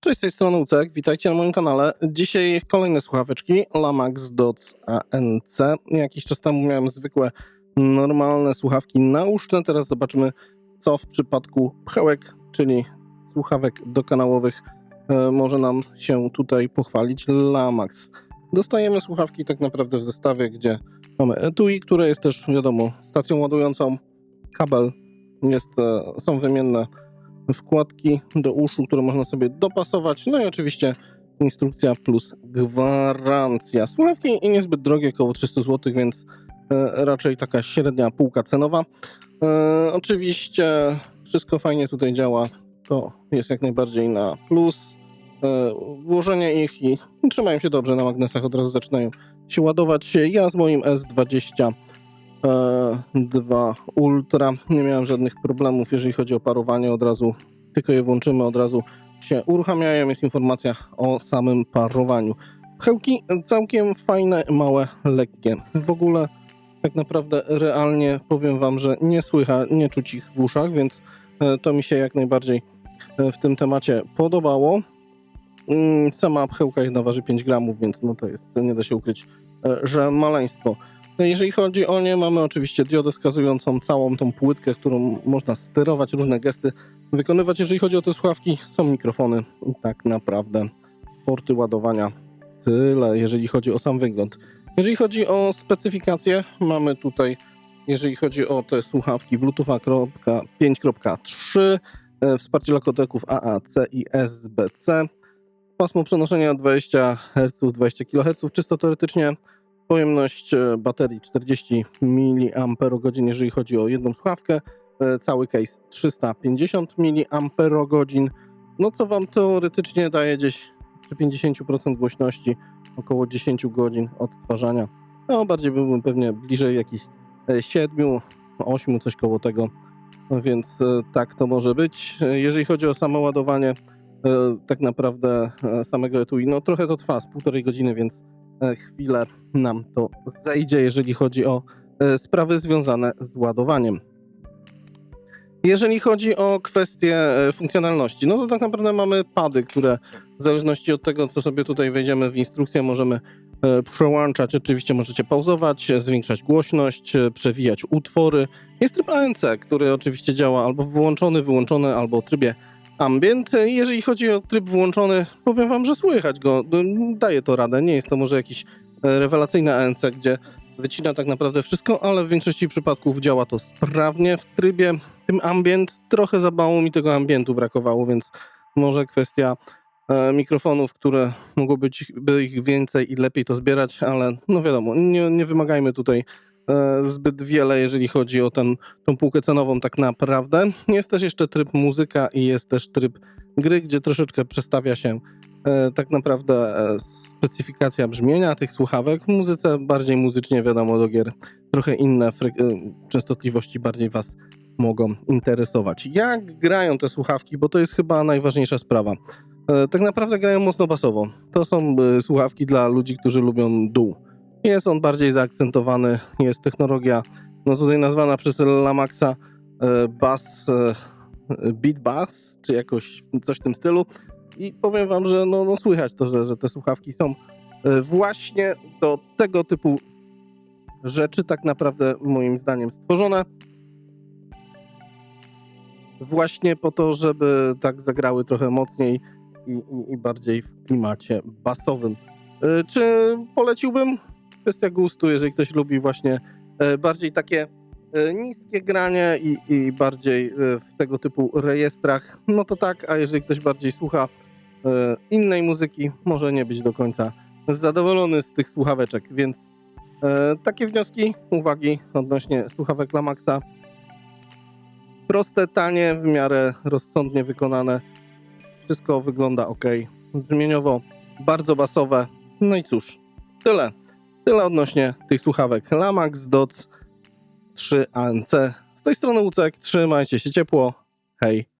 Cześć, z tej strony Ucek, witajcie na moim kanale. Dzisiaj kolejne słuchaweczki Lamax Dots ANC. Jakiś czas temu miałem zwykłe, normalne słuchawki nauszne. Teraz zobaczymy, co w przypadku pchełek, czyli słuchawek dokanałowych, e, może nam się tutaj pochwalić Lamax. Dostajemy słuchawki tak naprawdę w zestawie, gdzie mamy etui, które jest też, wiadomo, stacją ładującą, kabel, jest, e, są wymienne wkładki do uszu, które można sobie dopasować. No i oczywiście instrukcja plus gwarancja. Słuchawki i niezbyt drogie, około 300 zł, więc e, raczej taka średnia półka cenowa. E, oczywiście wszystko fajnie tutaj działa. To jest jak najbardziej na plus. E, włożenie ich i trzymają się dobrze na magnesach, od razu zaczynają się ładować. Ja z moim S20 2 Ultra. Nie miałem żadnych problemów, jeżeli chodzi o parowanie. Od razu, tylko je włączymy, od razu się uruchamiają. Jest informacja o samym parowaniu. Pchełki całkiem fajne, małe, lekkie. W ogóle tak naprawdę realnie powiem Wam, że nie słychać, nie czuć ich w uszach, więc e, to mi się jak najbardziej e, w tym temacie podobało. Mm, Sama pchełka jedna waży 5 gramów, więc no to jest, nie da się ukryć, e, że maleństwo. No jeżeli chodzi o nie, mamy oczywiście diodę wskazującą całą tą płytkę, którą można sterować, różne gesty wykonywać. Jeżeli chodzi o te słuchawki, są mikrofony i tak naprawdę porty ładowania. Tyle, jeżeli chodzi o sam wygląd. Jeżeli chodzi o specyfikacje, mamy tutaj, jeżeli chodzi o te słuchawki Bluetooth 5.3, e, wsparcie dla kodeków AAC i SBC, pasmo przenoszenia 20 Hz, 20 kHz, czysto teoretycznie Pojemność e, baterii 40 mAh, jeżeli chodzi o jedną słuchawkę. E, Cały case 350 mAh. No co wam teoretycznie daje gdzieś przy 50% głośności około 10 godzin odtwarzania. No bardziej byłbym pewnie bliżej jakichś 7, 8, coś koło tego. No więc e, tak to może być. Jeżeli chodzi o samo ładowanie, tak naprawdę samego etui, no trochę to trwa, z półtorej godziny, więc E, chwilę nam to zejdzie, jeżeli chodzi o e, sprawy związane z ładowaniem. Jeżeli chodzi o kwestie e, funkcjonalności, no to tak naprawdę mamy pady, które w zależności od tego, co sobie tutaj wejdziemy w instrukcję, możemy przełączać. Oczywiście możecie pauzować, zwiększać głośność, przewijać utwory. Jest tryb ANC, który oczywiście działa albo wyłączony, wyłączony, albo w trybie ambient. Jeżeli chodzi o tryb włączony, powiem wam, że słychać go. Daje to radę. Nie jest to może jakiś e, rewelacyjny ANC, gdzie wycina tak naprawdę wszystko, ale w większości przypadków działa to sprawnie w trybie tym ambient. Trochę za mało mi tego ambientu brakowało, więc może kwestia e, mikrofonów, które mogło być by ich więcej i lepiej to zbierać, ale no wiadomo, nie, nie wymagajmy tutaj zbyt wiele, jeżeli chodzi o ten, tą półkę cenową tak naprawdę. Jest też jeszcze tryb muzyka i jest też tryb gry, gdzie troszeczkę przestawia się e, tak naprawdę e, specyfikacja brzmienia tych słuchawek. W muzyce bardziej muzycznie wiadomo do gier trochę inne częstotliwości bardziej was mogą interesować. Jak grają te słuchawki, bo to jest chyba najważniejsza sprawa. Tak naprawdę grają mocno basowo. To są słuchawki dla ludzi, którzy lubią dół jest on bardziej zaakcentowany, jest technologia, no tutaj nazwana przez Lamaxa e, Bass, e, Beat Bass, czy jakoś coś w tym stylu. I powiem wam, że no, no słychać to, że, że te słuchawki są e, właśnie do tego typu rzeczy tak naprawdę moim zdaniem stworzone. Właśnie po to, żeby tak zagrały trochę mocniej i, i, i bardziej w klimacie basowym. Czy poleciłbym? Kwestia gustu, jeżeli ktoś lubi właśnie e, bardziej takie e, niskie granie i, i bardziej e, w tego typu rejestrach, no to tak, a jeżeli ktoś bardziej słucha innej muzyki, może nie być do końca zadowolony z tych słuchaweczek, więc takie wnioski, uwagi odnośnie słuchawek Lamaxa. Proste, tanie, w miarę rozsądnie wykonane. Wszystko wygląda ok. Brzmieniowo bardzo basowe. No i cóż, tyle. Tyle odnośnie tych słuchawek Lamax Dots 3 ANC. Z tej strony Łucek, trzymajcie się ciepło, hej!